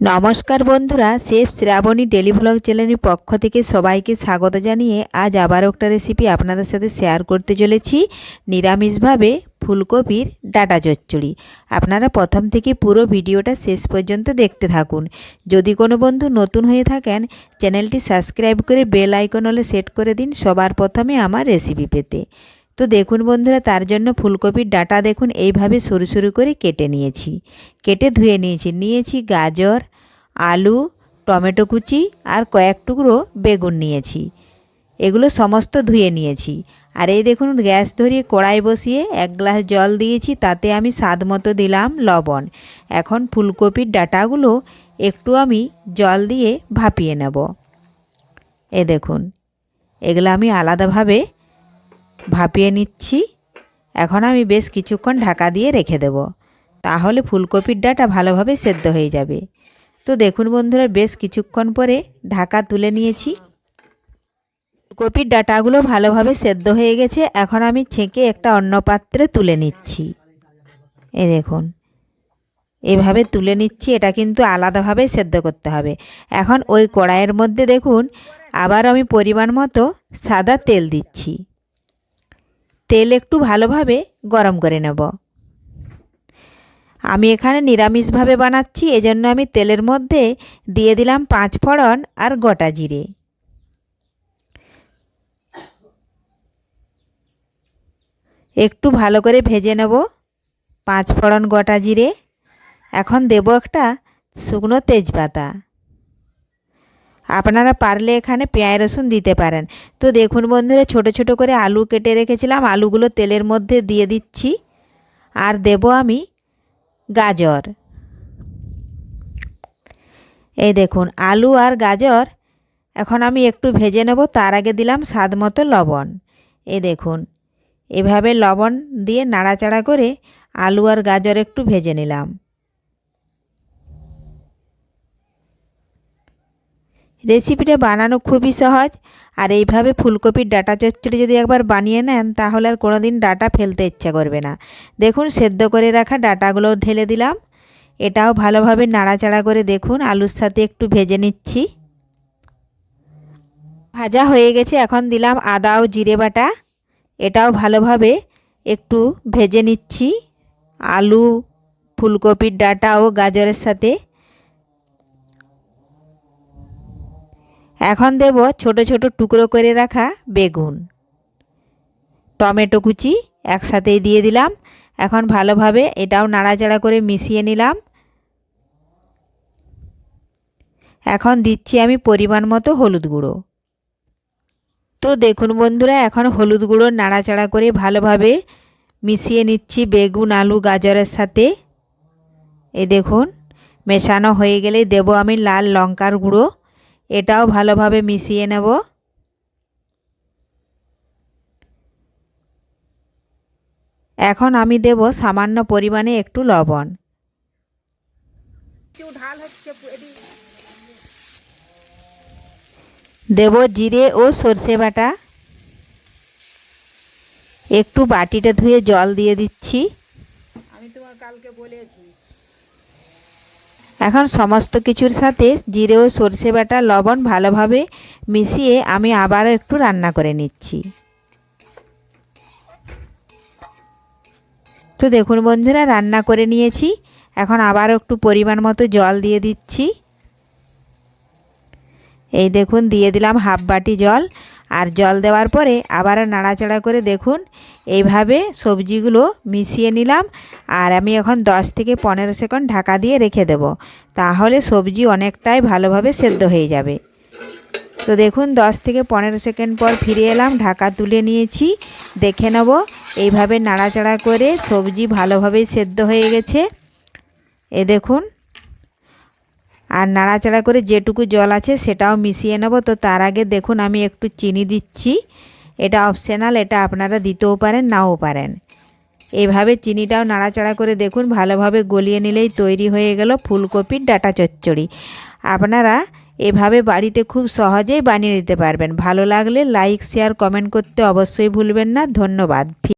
নমস্কার বন্ধুরা, chef Shrabani daily চ্যানেলের পক্ষ থেকে সবাইকে স্বাগত জানিয়ে আজ আবার একটা রেসিপি আপনাদের সাথে শেয়ার করতে চলেছি। নিরামিষভাবে ফুলকপির ডাটা চচ্চড়ি। আপনারা প্রথম থেকে পুরো ভিডিওটা শেষ পর্যন্ত দেখতে থাকুন। যদি কোনো বন্ধু নতুন হয়ে থাকেন, চ্যানেলটি সাবস্ক্রাইব করে বেল আইকন হলে সেট করে দিন সবার প্রথমে আমার রেসিপি পেতে। তো দেখুন বন্ধুরা, তার জন্য ফুলকপির ডাটা দেখুন, এইভাবে সরু সরু করে কেটে নিয়েছি। কেটে ধুয়ে নিয়েছি। নিয়েছি গাজর, আলু, টমেটো কুচি আর কয়েক টুকরো বেগুন নিয়েছি। এগুলো সমস্ত ধুয়ে নিয়েছি। আর এই দেখুন, গ্যাস ধরিয়ে কড়াই বসিয়ে এক গ্লাস জল দিয়েছি, তাতে আমি স্বাদ মতো দিলাম লবণ। এখন ফুলকপির ডাটাগুলো একটু আমি জল দিয়ে ভাপিয়ে নেব। এ দেখুন, এগুলো আমি আলাদাভাবে ভাপিয়ে নিচ্ছি। এখন আমি বেশ কিছুক্ষণ ঢাকা দিয়ে রেখে দেব। তাহলে ফুলকপির ডাটা ভালোভাবে সেদ্ধ হয়ে যাবে। তো দেখুন বন্ধুরা, বেশ কিছুক্ষণ পরে ঢাকা তুলে নিয়েছি। ফুলকপির ডাটাগুলো ভালোভাবে সেদ্ধ হয়ে গেছে। এখন আমি ছেঁকে একটা অন্য পাত্রে তুলে নিচ্ছি। এ দেখুন, এভাবে তুলে নিচ্ছি। এটা কিন্তু আলাদাভাবে সেদ্ধ করতে হবে। এখন ওই কড়াইয়ের মধ্যে দেখুন আবার আমি পরিমাণ মতো সাদা তেল দিচ্ছি। তেল একটু ভালোভাবে গরম করে নেব। আমি এখানে নিরামিষভাবে বানাচ্ছি, এজন্য আমি তেলের মধ্যে দিয়ে দিলাম পাঁচ ফোড়ন আর গোটা জিরে। একটু ভালো করে ভেজে নেব পাঁচ ফোড়ন গোটা জিরে। এখন দেব একটা শুকনো তেজপাতা। আপনারা পারলে এখানে পেঁয়াজ রসুন দিতে পারেন। তো দেখুন বন্ধুরা, ছোট ছোট করে আলু কেটে রেখেছিলাম। আলুগুলো তেলের মধ্যে দিয়ে দিচ্ছি। আর দেব আমি গাজর। এই দেখুন, আলু আর গাজর এখন আমি একটু ভেজে নেব। তার আগে দিলাম স্বাদ মতো লবণ। এই দেখুন, এভাবে লবণ দিয়ে নাড়াচাড়া করে আলু আর গাজর একটু ভেজে নিলাম। রেসিপিটা বানানো খুবই সহজ। আর এইভাবে ফুলকপির ডাটা চচ্চড়ি যদি একবার বানিয়ে নেন, তাহলে আর কোনো দিন ডাটা ফেলতে ইচ্ছা করবে না। দেখুন, সেদ্ধ করে রাখা ডাটাগুলো ঢেলে দিলাম। এটাও ভালোভাবে নাড়াচাড়া করে দেখুন, আলুর সাথে একটু ভেজে নিচ্ছি। ভাজা হয়ে গেছে, এখন দিলাম আদা ও জিরে বাটা। এটাও ভালোভাবে একটু ভেজে নিচ্ছি। আলু, ফুলকপির ডাটা ও গাজরের সাথে। এখন দেব ছোট ছোট টুকরো করে রাখা বেগুন। টমেটো কুচি একসাথেই দিয়ে দিলাম। এখন ভালোভাবে এটাও নাড়াচাড়া করে মিশিয়ে নিলাম। এখন দিচ্ছি আমি পরিমাণ মতো হলুদ গুঁড়ো। তো দেখুন বন্ধুরা, এখন হলুদ গুঁড়ো নাড়াচাড়া করে ভালোভাবে মিশিয়ে নিচ্ছি বেগুন, আলু, গাজরের সাথে। এ দেখুন, মেশানো হয়ে গেলে দেব আমি লাল লঙ্কার গুঁড়ো। এটাও ভালোভাবে মিশিয়ে নেব। এখন আমি দেব সামান্য পরিমাণে একটু লবণ। দেব জিরে ও সর্ষে বাটা। একটু বাটিটা ধুয়ে জল দিয়ে দিচ্ছি। আমি তোমাকে কালকে বলেছি। এখন সমস্ত কিছুর সাথে জিরে ও সর্ষে বাটা, লবণ ভালোভাবে মিশিয়ে আমি আবার একটু রান্না করে নিচ্ছি। তো দেখুন বন্ধুরা, রান্না করে নিয়েছি। এখন আবার একটু পরিমাণ মতো জল দিয়ে দিচ্ছি। এই দেখুন, দিয়ে দিলাম হাফ বাটি জল। আর জল দেওয়ার পরে আবার নাড়াচাড়া করে দেখুন, এইভাবে সবজিগুলো মিশিয়ে নিলাম আর আমি এখন 10 থেকে পনেরো সেকেন্ড ঢাকা দিয়ে রেখে দেব। তাহলে সবজি অনেকটাই ভালোভাবে সেদ্ধ হয়ে যাবে। তো দেখুন 10 থেকে পনেরো সেকেন্ড পর ফিরে এলাম, ঢাকা তুলে নিয়েছি, দেখে নেব, এইভাবে নাড়াচাড়া করে সবজি ভালোভাবেই সেদ্ধ হয়ে গেছে। এ দেখুন আর নাড়াচাড়া করে যেটুকু জল আছে সেটাও মিশিয়ে নেব। তো তার আগে দেখুন, আমি একটু চিনি দিচ্ছি। এটা অপশনাল এটা আপনারা দিতেও পারেন, নাও পারেন। এভাবে চিনিটাও নাড়াচাড়া করে দেখুন, ভালোভাবে গলিয়ে নিলেই তৈরি হয়ে গেল ফুলকপির ডাটা চচ্চড়ি। আপনারা এভাবে বাড়িতে খুব সহজেই বানিয়ে নিতে পারবেন। ভালো লাগলে লাইক শেয়ার কমেন্ট করতে অবশ্যই ভুলবেন না। ধন্যবাদ।